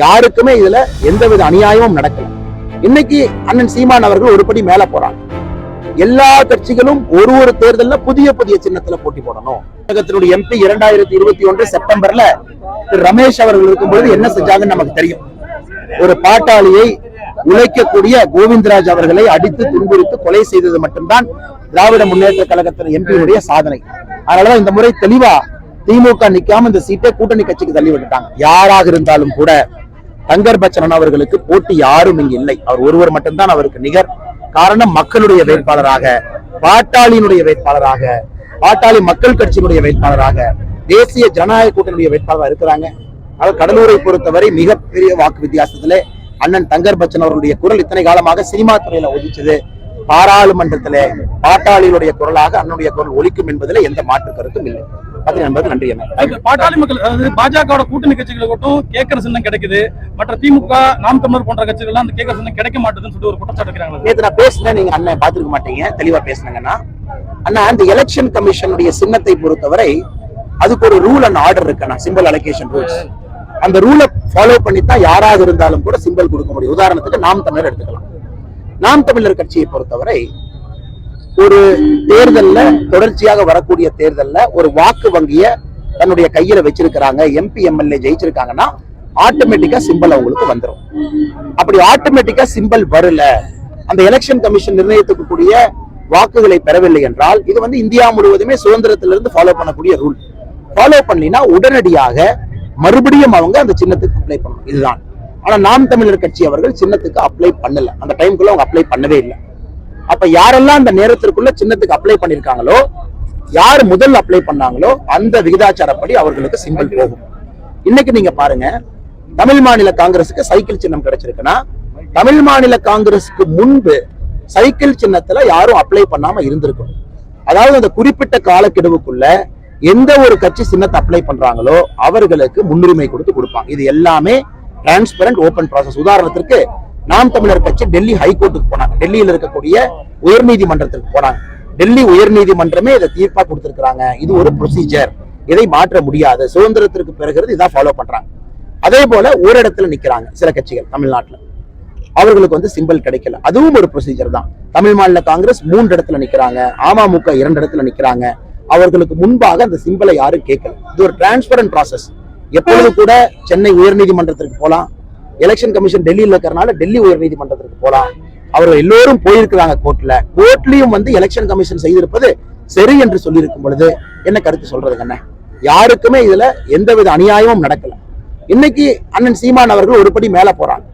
யாருக்குமே இதுல எந்தவித அநியாயமும் நடக்கல. இன்னைக்கு அண்ணன் சீமான் அவர்கள் ஒருபடி மேல போறாங்க. எல்லா கட்சிகளும் ஒரு ஒரு தேர்தல்ல புதிய புதிய சின்னத்துல போட்டி போடணும். தமிழகத்தினுடைய எம்பி இரண்டாயிரத்தி இருபத்தி ஒன்று செப்டம்பர்ல திரு ரமேஷ் அவர்கள் இருக்கும்பொழுது என்ன செஞ்சாங்கன்னு நமக்கு தெரியும். ஒரு பாட்டாளியை உழைக்கக்கூடிய கோவிந்தராஜ் அவர்களை அடித்து துன்புறுத்து கொலை செய்தது மட்டும்தான் திராவிட முன்னேற்ற கழகத்தின் எம்பியுடைய சாதனை. அதனாலதான் இந்த முறை தெளிவா திமுக நிக்காம இந்த சீட்டை கூட்டணி கட்சிக்கு தள்ளி விட்டுட்டாங்க. யாராக இருந்தாலும் கூட தங்கர் பச்சனன் அவர்களுக்கு போட்டி யாரும் இங்கு இல்லை. அவர் ஒருவர் மட்டும்தான் அவருக்கு நிகர். காரணம் மக்களுடைய வேட்பாளராக பாட்டாளியினுடைய வேட்பாளராக பாட்டாளி மக்கள் கட்சியினுடைய வேட்பாளராக தேசிய ஜனநாயக கூட்டணியுடைய வேட்பாளராக இருக்கிறாங்க. ஆனால் கடலூரை பொறுத்தவரை மிகப்பெரிய வாக்கு வித்தியாசத்திலே அண்ணன் தங்கர் பச்சன் அவர்களுடைய குரல் இத்தனை காலமாக சினிமா துறையில ஒலிச்சது. பாராளுமன்றத்திலே பாட்டாளிகளுடைய குரலாக அண்ணனுடைய குரல் ஒலிக்கும் என்பதில் எந்த மாற்று கருத்தும் இல்லை. பத்திரி நண்பர்கள் நன்றி என்ன பாட்டாளி மக்கள் அதாவது பாஜகவோட கூட்டணி கட்சிகளுக்கு மட்டும் கேட்கற சின்னம் கிடைக்குது. மற்ற திமுக நாம் தமிழர் போன்ற கட்சிகள் அந்த கேட்கற சின்னம் கிடைக்க மாட்டேதுன்னு சொல்லிட்டு ஒரு குற்றச்சாட்டு வைக்கிறாங்களே. நேத்து நான் பேசினேன் நீங்க அண்ணன் பாத்துருக்க மாட்டீங்க தெளிவா பேசுனீங்கன்னா. அண்ணா அந்த எலெக்ஷன் கமிஷனுடைய சின்னத்தை பொறுத்தவரை அதுக்கு ஒரு ரூல் அண்ட் ஆர்டர் இருக்குண்ணா சிம்பிள் அலோகேஷன் ரூல்ஸ் அந்த ரூலை ஃபாலோ பண்ணி தான் யாராக இருந்தாலும் கூட சிம்பிள் கொடுக்க முடியும். உதாரணத்துக்கு நாம் தமிழர் எடுத்துக்கலாம். நாம் தமிழர் கட்சியை பொறுத்தவரை ஒரு தேர்தல்ல தொடர்ச்சியாக வரக்கூடிய தேர்தல்ல ஒரு வாக்கு வங்கிய தன்னுடைய கையில வச்சிருக்கிறாங்க. எம்பி எம்எல்ஏ ஜெயிச்சிருக்காங்கன்னா ஆட்டோமேட்டிக்கா சிம்பிள் அவங்களுக்கு வந்துரும். அப்படி ஆட்டோமேட்டிக்கா சிம்பிள் வரல அந்த எலெக்ஷன் கமிஷன் நிர்ணயிக்கக்கூடிய வாக்குகளை பெறவில்லை என்றால் இது வந்து இந்தியா முழுவதுமே சுதந்திரத்திலிருந்து ஃபாலோ பண்ணக்கூடிய ரூல் ஃபாலோ பண்ணலினா உடனடியாக மறுபடியும் அவங்க அந்த சின்னத்துக்கு அப்ளை பண்ணணும். இதுதான். ஆனா நாம் தமிழர் கட்சி அவர்கள் சின்னத்துக்கு அப்ளை பண்ணல. அந்த டைம்குள்ள அவங்க அப்ளை பண்ணவே இல்லை. அப்ப யாரெல்லாம் அந்த நேரத்திற்குள்ள சின்னத்துக்கு அப்ளை பண்ணிருக்காங்களோ யார் முதல் அப்ளை பண்ணாங்களோ அந்த விகிதாச்சாரப்படி அவர்களுக்கு சிம்பிள் போகும். இன்னைக்கு நீங்க பாருங்க தமிழ் மாநில காங்கிரசுக்கு சைக்கிள் சின்னம் கிடைச்சிருக்குன்னா தமிழ் மாநில காங்கிரசுக்கு முன்பு சைக்கிள் சின்னத்துல யாரும் அப்ளை பண்ணாம இருந்திருக்கணும் அதாவது அந்த குறிப்பிட்ட காலக்கெடுவுக்குள்ள எந்த ஒரு கட்சி சின்னத்தை அப்ளை பண்றாங்களோ அவர்களுக்கு முன்னுரிமை கொடுத்து கொடுப்பாங்க. இது எல்லாமே டிரான்ஸ்பரண்ட் ஓபன் ப்ராசஸ் உதாரணத்திற்கு நாம் தமிழர் கட்சி டெல்லி ஹைகோர்ட்டுக்கு போனாங்க. டெல்லியில் இருக்கக்கூடிய உயர்நீதிமன்றத்திற்கு போனாங்க. டெல்லி உயர்நீதிமன்றமே இதை தீர்ப்பா கொடுத்திருக்கிறாங்க. இது ஒரு ப்ரொசீஜர் இதை மாற்ற முடியாது. சுதந்திரத்திற்கு பிறகு இதான் ஃபாலோ பண்றாங்க. அதே போல ஒரு இடத்துல நிக்கிறாங்க சில கட்சிகள் தமிழ்நாட்டுல. அவர்களுக்கு வந்து சிம்பிள் கிடைக்கல. அதுவும் ஒரு ப்ரொசீஜர் தான். தமிழ் மாநில காங்கிரஸ் மூன்று இடத்துல நிக்கிறாங்க. அமமுக இரண்டு இடத்துல நிக்கிறாங்க. அவர்களுக்கு முன்பாக அந்த சிம்பிளை யாரும் கேட்கல. இது ஒரு டிரான்ஸ்பரண்ட் ப்ராசஸ் எப்பொழுது கூட சென்னை உயர்நீதிமன்றத்திற்கு போலாம் எலெக்ஷன் கமிஷன் டெல்லியில் இருக்கிறனால டெல்லி உயர்நீதிமன்றத்திற்கு போகலாம் அவர்கள் எல்லோரும் போயிருக்கிறாங்க கோர்ட்ல கோர்ட்லயும் வந்து எலெக்ஷன் கமிஷன் செய்திருப்பது சரி என்று சொல்லியிருக்கும் பொழுது என்ன கருத்து சொல்றதுங்க என்ன? யாருக்குமே இதுல எந்தவித அநியாயமும் நடக்கல. இன்னைக்கு அண்ணன் சீமான் அவர்கள் ஒருபடி மேல போறாங்க.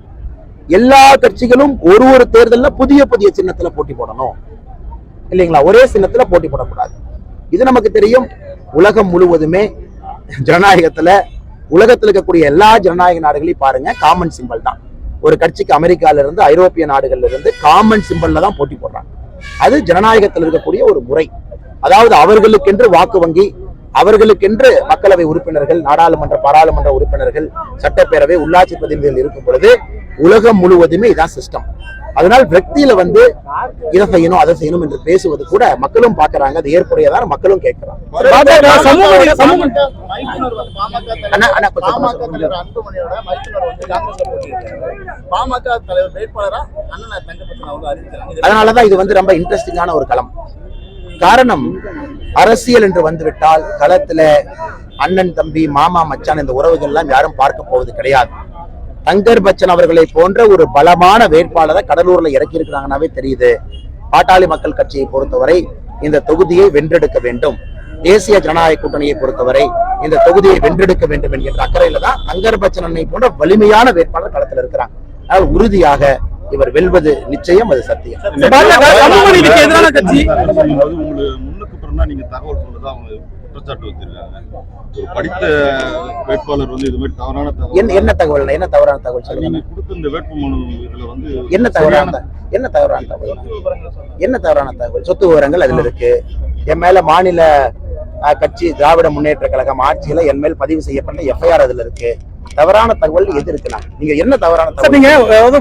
எல்லா கட்சிகளும் ஒரு ஒரு தேர்தலில் புதிய புதிய சின்னத்துல போட்டி போடணும். இல்லைங்களா? ஒரே சின்னத்துல போட்டி போடக்கூடாது. இது நமக்கு தெரியும். உலகம் முழுவதுமே ஜனநாயகத்துல உலகத்தில் இருக்கக்கூடிய எல்லா ஜனநாயக நாடுகளையும் பாருங்க காமன் சிம்பல் தான். ஒரு கட்சிக்கு அமெரிக்கால இருந்து ஐரோப்பிய நாடுகள்ல இருந்து காமன் சிம்பிள்ல தான் போட்டி போடுறாங்க. அது ஜனநாயகத்தில் இருக்கக்கூடிய ஒரு முறை. அதாவது அவர்களுக்கென்று வாக்கு வங்கி அவர்களுக்கென்று மக்களவை உறுப்பினர்கள் நாடாளுமன்ற பாராளுமன்ற உறுப்பினர்கள் சட்டப்பேரவை உள்ளாட்சி பிரதிநிதிகள் இருக்கும் பொழுது உலகம் முழுவதுமே இதான் சிஸ்டம் அதனால் வெக்தியில வந்து இதை செய்யணும் அதை செய்யணும் என்று பேசுவது கூட மக்களும் பாக்குறாங்க அது ஏற்புடையதான் மக்களும் கேட்கிறாங்க. பாமக தலைவர். அன்புமணியோட மைத்துனர் வந்து பாமக தலைவர் வேட்பாளரா அண்ணன் தங்கப்பட்டன அவங்க அறிவிக்கிறாங்க. அதனாலதான் இது வந்து ரொம்ப இன்ட்ரெஸ்டிங்கான ஒரு களம். காரணம் அரசியல் என்று வந்துவிட்டால் களத்துல அண்ணன் தம்பி மாமா மச்சான் இந்த உறவுகள் எல்லாம் யாரும் பார்க்க போவது கிடையாது. தங்கர் பச்சன் அவர்களை போன்ற ஒரு பலமான வேட்பாளரை கடலூர்ல இறக்கி இருக்கிறாங்கன்னாவே தெரியுது. பாட்டாளி மக்கள் கட்சியை பொறுத்தவரை இந்த தொகுதியை வென்றெடுக்க வேண்டும். தேசிய ஜனநாயக கூட்டணியை பொறுத்தவரை இந்த தொகுதியை வென்றெடுக்க வேண்டும் என்கின்ற அக்கறையில தான் தங்கர் பச்சனனை போன்ற வலிமையான வேட்பாளர் களத்தில் இருக்கிறாங்க. அதனால் உறுதியாக இவர் வெல்வது நிச்சயம் அது சத்தியம். பாஜக சமூக நீதிக்கு எதிரான கட்சி. அதாவது உங்களுக்கு முன்னுக்கு பிறந்தா நீங்க தகவல் சொல்றதா அவங்க குற்றச்சாட்டு வச்சிருக்காங்க. ஒரு படித்த வேட்பாளர் வந்து இது மாதிரி தவறான என்ன தகவல் என்ன தகவல் என்ன தவறான தகவல் சொல்லுங்க. நீங்க கொடுத்த இந்த வேட்புமனு இதுல வந்து என்ன தவறான என்ன தவறான தகவல்? என்ன தவறான தகவல்? சொத்து விவரங்கள் அதுல இருக்கு. என் மேல மாநில கட்சி திராவிட முன்னேற்ற கழகம் ஆட்சியில என் மேல் பதிவு செய்யப்பட்ட எஃப்ஐஆர் அதுல இருக்கு. தவறான தகவல் எது இருக்குண்ணா நீங்க என்ன தவறான தகவல் நீங்க அதாவது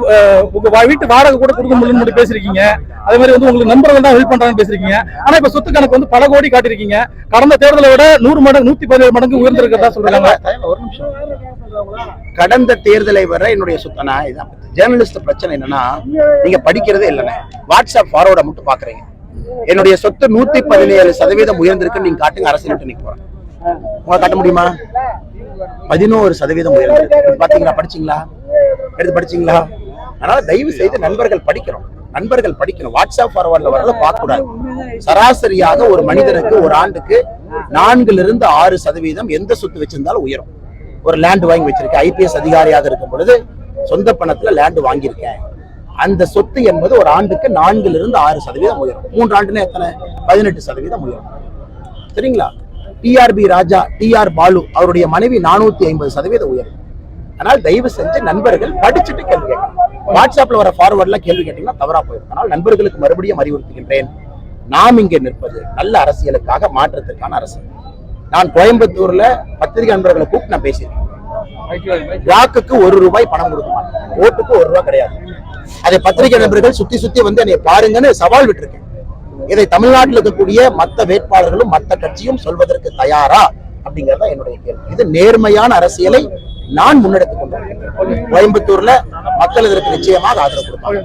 உங்க வா- வீட்டு வாடகை கூட கொடுக்க முடியும்னு மட்டும் பேசிருக்கீங்க அதே மாதிரி வந்து உங்களுக்கு நண்பர்கள் தான் ஹெல்ப் பண்றாங்கன்னு பேசிருக்கீங்க ஆனா இப்ப சொத்து கணக்கு வந்து பல கோடி காட்டிருக்கீங்க கடந்த தேர்தலை விட நூறு மடங்கு நூத்தி பதினேழு மடங்கு உயர்ந்திருக்கிறதா சொல்றாங்க. ஒரு நிமிஷம். கடந்த தேர்தலை வர என்னுடைய சுத்தனா இதான் ஜேர்னலிஸ்ட் பிரச்சனை என்னன்னா நீங்க படிக்கிறதே இல்லைண்ணே. வாட்ஸ்அப் ஃபார்வர்டை மட்டும் பாக்குறீங்க. என்னுடைய சொத்து நூத்தி பதினேழு சதவீதம் உயர்ந்திருக்குன்னு நீங்க காட்டுங்க அரசியல் விட்டு நிக்க போறேன். உங்களை காட்ட முடியுமா? பதினோரு சதவீதம் உயர்ந்திருக்கு. பாத்தீங்களா படிச்சீங்களா? எடுத்து படிச்சீங்களா? அதனால தயவு செய்து நண்பர்கள் படிக்கிறோம் நண்பர்கள் படிக்கணும். வாட்ஸ்அப் ஃபார்வர்ட்ல வரல பார்க்க கூடாது சராசரியாக ஒரு மனிதனுக்கு ஒரு ஆண்டுக்கு நான்குல இருந்து ஆறு சதவீதம் எந்த சொத்து வச்சிருந்தாலும் உயரும். ஒரு லேண்ட் வாங்கி வச்சிருக்கேன். ஐபிஎஸ் அதிகாரியாக இருக்கும் பொழுது சொந்த பணத்துல லேண்ட் வாங்கியிருக்கேன். அந்த சொத்து என்பது ஒரு ஆண்டுக்கு நான்குல இருந்து ஆறு சதவீதம் உயரும். மூன்று ஆண்டுன்னா எத்தனை? பதினெட்டு சதவீதம் உயரும். சரிங்களா? டிஆர்பி ராஜா டிஆர் பாலு அவருடைய மனைவி நானூத்தி ஐம்பது சதவீதம் உயரும். அதனால் தயவு செஞ்சு நண்பர்கள் படிச்சுட்டு கேள்வி கேட்கணும் வாட்ஸ்அப்ல வர ஃபார்வர்ட்ல கேள்வி கேட்டீங்கன்னா தவறா போயிடும். அதனால் நண்பர்களுக்கு மறுபடியும் அறிவுறுத்துகின்றேன். நாம் இங்கே நிற்பது நல்ல அரசியலுக்காக மாற்றத்திற்கான அரசு. நான் கோயம்புத்தூர்ல பத்திரிகை நண்பர்களை கூப்பிட்டு நான் பேசியிருக்கேன். வாக்குக்கு ஒரு ரூபாய் பணம் கொடுக்க மாட்டேன் ஓட்டுக்கு ஒரு ரூபாய் கிடையாது. அதை பத்திரிகை நண்பர்கள் சுத்தி சுத்தி வந்து என்னை பாருங்கன்னு சவால் விட்டுருக்கேன். இதை தமிழ்நாட்டில் இருக்கக்கூடிய மத்த வேட்பாளர்களும் மத்த கட்சியும் சொல்வதற்கு தயாரா? அப்படிங்கறத என்னுடைய கேள்வி. இது நேர்மையான அரசியலை நான் முன்னெடுத்துக் கொண்டிருக்கிறேன். கோயம்புத்தூர்ல மக்கள் இதற்கு நிச்சயமாக ஆதரவு கொடுப்பாங்க.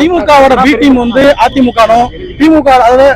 திமுகவோட பி டீம் வந்து அதிமுக திமுக அதாவது.